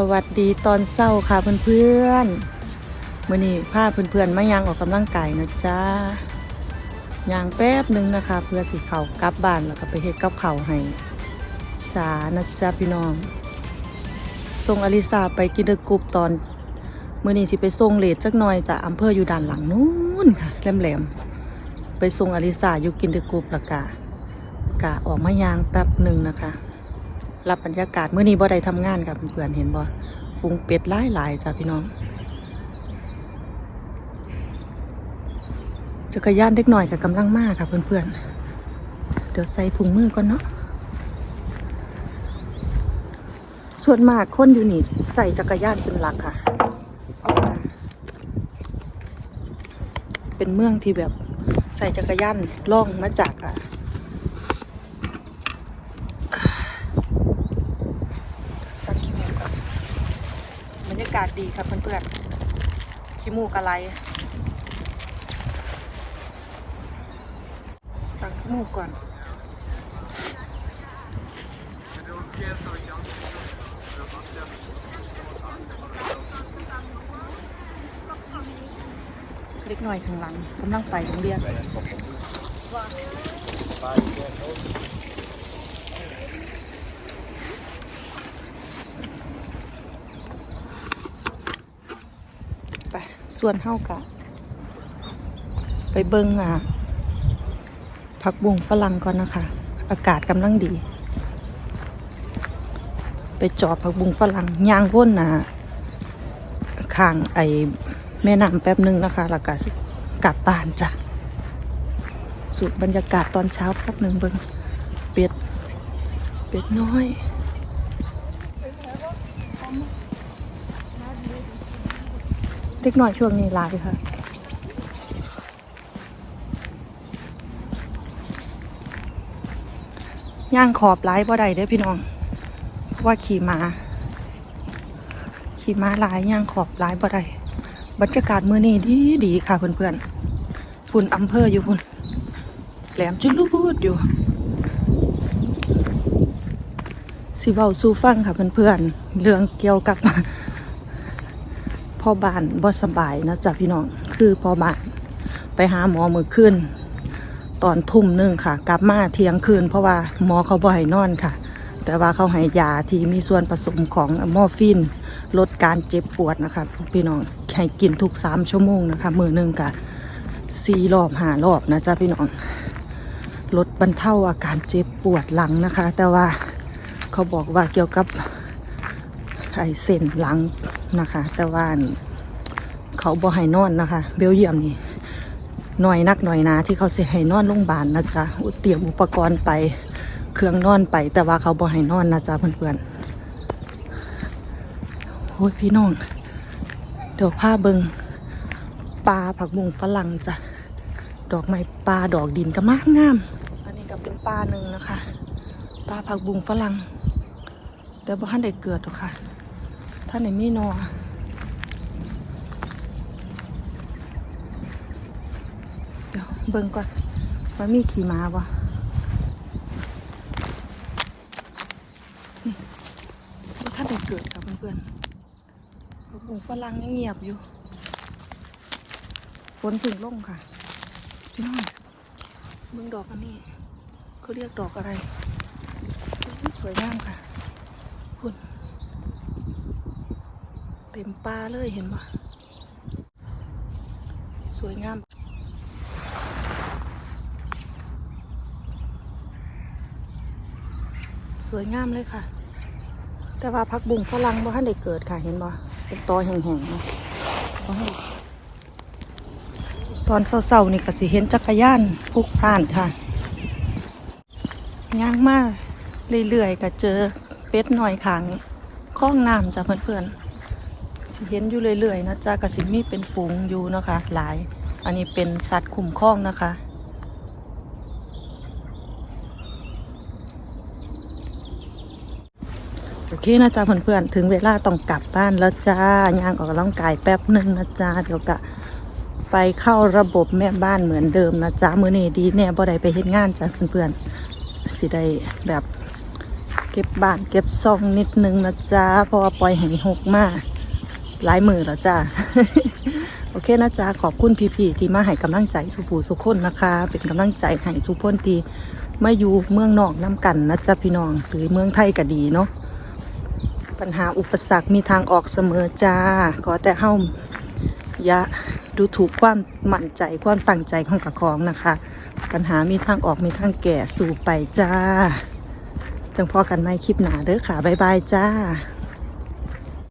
สวัสดีตอนเศร้าค่ะเพื่อนๆมื่อนี้พาเพื่อนๆมายังออกกำลังกายนะจ๊ะยางแป๊บหนึงนะคะ เพื่อสิเขากลับบ้านแล้วก็ไปเฮ็ดกับเขาให้สานะจ๊ะพี่น้องส่งอลิซาไปกินเดกรุ๊ปตอนมื่อนี้สิไปส่งเลทจักหน่อยจากอำเภออยู่ด้านหลังนู้นค่ะแหลมๆไปส่งอลิซาอยู่กินเดกรุ๊ปและกะกะออกมายางแป๊บหนึ่งนะคะ รับบรรยากาศเมื่อนี้บ่ได้ทำงานกับเพื่อนเห็นบ่ฟุ้งเป็ดหลายหลายจ้ะพี่น้องจักรยานเด็กหน่อยกับกำลังมากค่ะเพื่อนๆ เดี๋ยวใส่ถุงมือก่อนเนาะส่วนมากคนอยู่นี่ใส่จักรยานเป็นหลักค่ะเพราะว่าเป็นเมืองที่แบบใส่จักรยานล่องมาจากอะ สักขี้มูกก่อนบรรยากาศดีครับเพื่อนๆขี้มูกอะไรสักขี้มูกก่อนเล็กหน้อยข้างหลังกำลังไปโรงเรียน ไป ส่วนเฮากะ ไปเบิงอะผักบุ้งฝรั่งก่อนนะคะ อากาศกำลังดี ไปจอบผักบุ้งฝรั่งย่างว่นน่ะข้างไอแม่น้ำแป๊บหนึงนะคะแล้วก็สิกลับบ้านจ้ะสูตรบรรยากาศตอนเช้าแป๊บหนึ่งเบิงเป็ด เป็ดน้อย เด็กน่อยช่วงนี้หลายค่ะย่างขอบหลายบ่ได้เด้อพี่น้องว่าขี่ม้าขี่ม้าหลายย่างขอบหลายบ่ได้บรรยากาศมื้อนี้ดีดีค่ะเพื่อนๆพุ่นอำเภออยู่พุ่นแหลมจุลูดอยู่ สิเว้าสู่ฟังค่ะเพื่อนๆเรื่องเกี่ยวกับ พ่อบ้านบ่สบายนะจ๊ะพี่น้องคือพ่อบ้านไปหาหมอมือขึ้น ตอนทุ่มหนึ่งค่ะ กลับมาเที่ยงคืน เพราะว่าหมอเขาบ่ให้นอนค่ะ แต่ว่าเขาให้ยาที่มีส่วนผสมของมอร์ฟีนลดการเจ็บปวดนะคะพี่น้องให้กินทุกสามชั่วโมงนะคะ มือหนึ่งกะสี่รอบหารอบนะจ๊ะพี่น้องลดบรรเทาอาการเจ็บปวดหลังนะคะ แต่ว่าเขาบอกว่าเกี่ยวกับ ไอเส้นหลังนะคะ แต่ว่านี่เขาบ่ให้นอนนะคะ เบลเยียมนี่หน่อยนักหน่อยนาที่เขาเสิให้นอนโรงพยาบาลนะจ๊ะเตรียมอุปกรณ์ไปเครื่องนอนไป แต่ว่าเขาบ่ให้นอนนะจ๊ะเพื่อนๆโอ้ยพี่น้อง เดี๋ยวพาเบิงปลาผักบุ้งฝรั่งจ้ะดอกไม้ปลาดอกดินก็มากงาม อันนี้ก็เป็นปลาหนึ่งนะคะปลาผักบุ้งฝรั่งแต่บ่ท่านได้เกิดหรอกค่ะ ท่านไหนมีนอเดี๋ยวเบิ่งก่อนว่ามีขี่ม้าบ่นี่บ่ท่านได้เกิดค่ะเพื่อนๆผักบุ้งฝรั่งยังเงียบอยู่ฝนถึงลงค่ะพี่น้องเบิ่งดอกอันนี้เขาเรียกดอกอะไรสวยงามค่ะคุณ เต็มป่าเลยเห็นปะสวยงามสวยงามเลยค่ะ แต่ว่าพักบุ้งฝรั่งบ่ทันได้เกิดค่ะเห็นบ่เป็นตอแห้งๆเนาะตอนเศร้าๆนี่ก็สิเห็นจักรยานพลุกพล่านค่ะย่างมากเรื่อยๆก็เจอเป็ดหน่อยขังคล้องน้ำจ้ะเพื่อนๆ สิเห็นอยู่เรื่อยๆนะจ๊ะกระสิมีเป็นฝูงอยู่นะคะ หลาย อันนี้เป็นสัตว์คุ้มครองนะคะ โอเคนะจ๊ะเพื่อนๆถึงเวลาต้องกลับบ้านแล้วจ้าย่างออกกำลังกายแป๊บหนึ่งนะจ๊ะเดี๋ยวกะไปเข้าระบบแม่บ้านเหมือนเดิมนะจ๊ะมือนี้ดีแน่บ่ได้ไปเฮ็ดงานจ้ะเพื่อนๆสิได้แบบเก็บบ้านเก็บซองนิดนึงนะจ๊ะเพราะว่าปล่อยให้หกมา หลายมือแล้วจ้าโอเคนะจ๊ะขอบคุณพี่ๆที่มาให้กำลังใจสุภูสุขคนนะคะ เป็นกำลังใจให้สุพนทีมาอยู่เมืองนอกน้ำกันนะจ๊ะพี่น้องหรือเมืองไทยก็ดีเนาะปัญหาอุปสรรคมีทางออกเสมอจ้า ขอแต่เฮ้าอย่าดูถูกความมั่นใจความตั้งใจของกระของนะคะ ปัญหามีทางออกมีทางแก่สู่ไปจ้า จังพอกันในคลิปหนาเด้อค่ะ บ๊ายบายจ้า